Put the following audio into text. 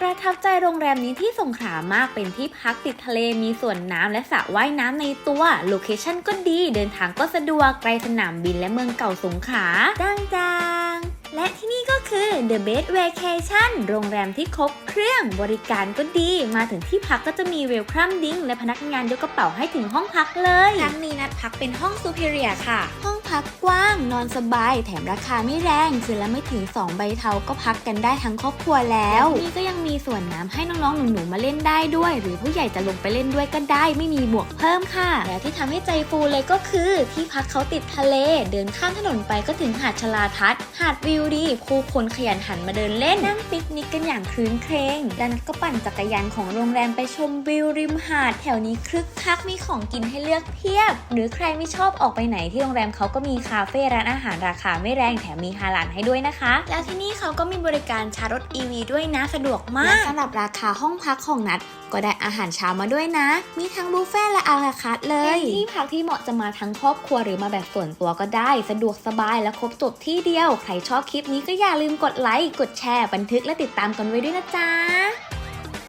ประทับใจโรงแรมนี้ที่สงขลามากเป็นที่พักติดทะเลมีสวนน้ำและสระว่ายน้ำในตัว โลเคชั่นก็ดีเดินทางก็สะดวกไกลสนามบินและเมืองเก่าสงขลาดังจังและที่นี่ก็คือ The Best Vacation โรงแรมที่ครบเครื่องบริการก็ดี มาถึงที่พักก็จะมีเวลคัมดิ้งและพนักงานยกกระเป๋าให้ถึงห้องพักเลย ครั้งนี้นัดพักเป็นห้องซูเปอร์เรียค่ะ ห้องพักกว้าง นอนสบาย แถมราคาไม่แรงคืนละไม่ถึง 2 ใบเทาก็พักกันได้ทั้งครอบครัวแล้วนี่ก็ยังมีส่วนน้ำให้น้องๆหนูๆมาเล่นได้ด้วย หรือผู้ใหญ่จะลงไปเล่นด้วยก็ได้ ไม่มีบวกเพิ่มค่ะและที่ทำให้ใจฟูเลยก็คือ ที่พักเขาติดทะเล เดินข้ามถนนไปก็ถึงหาดชลาทัศน์หาดวิวดีผู้คนขยันหันมาเดินเล่นนั่งปิกนิกกันอย่างคลื้นเครงและนัดก็ปั่นจักรยานของโรงแรมไปชมวิวริมหาด แถวนี้คลึกคักมีของกินให้เลือกเพียบ หรือใครไม่ชอบออกไปไหนที่โรงแรมเขาก็มีคาเฟ่ร้านอาหารราคาไม่แรงแถมมีฮาลาลให้ด้วยนะคะ แล้วที่นี่เขาก็มีบริการชาร์จรถ EV ด้วยนะสะดวกมากและสำหรับราคาห้องพักของนัดก็ได้อาหารเช้ามาด้วยนะ มีทั้งบุฟเฟ่ต์และอาราคาร์ทเลยเป็นที่พักที่เหมาะจะมาทั้งครอบครัวหรือมาแบบส่วนตัวก็ได้ สะดวกสบายและครบจบที่เดียว ใครชอบคลิปนี้ก็อย่าลืมกดไลค์ กดแชร์ บันทึกและติดตามกันไว้ด้วยนะจ๊ะ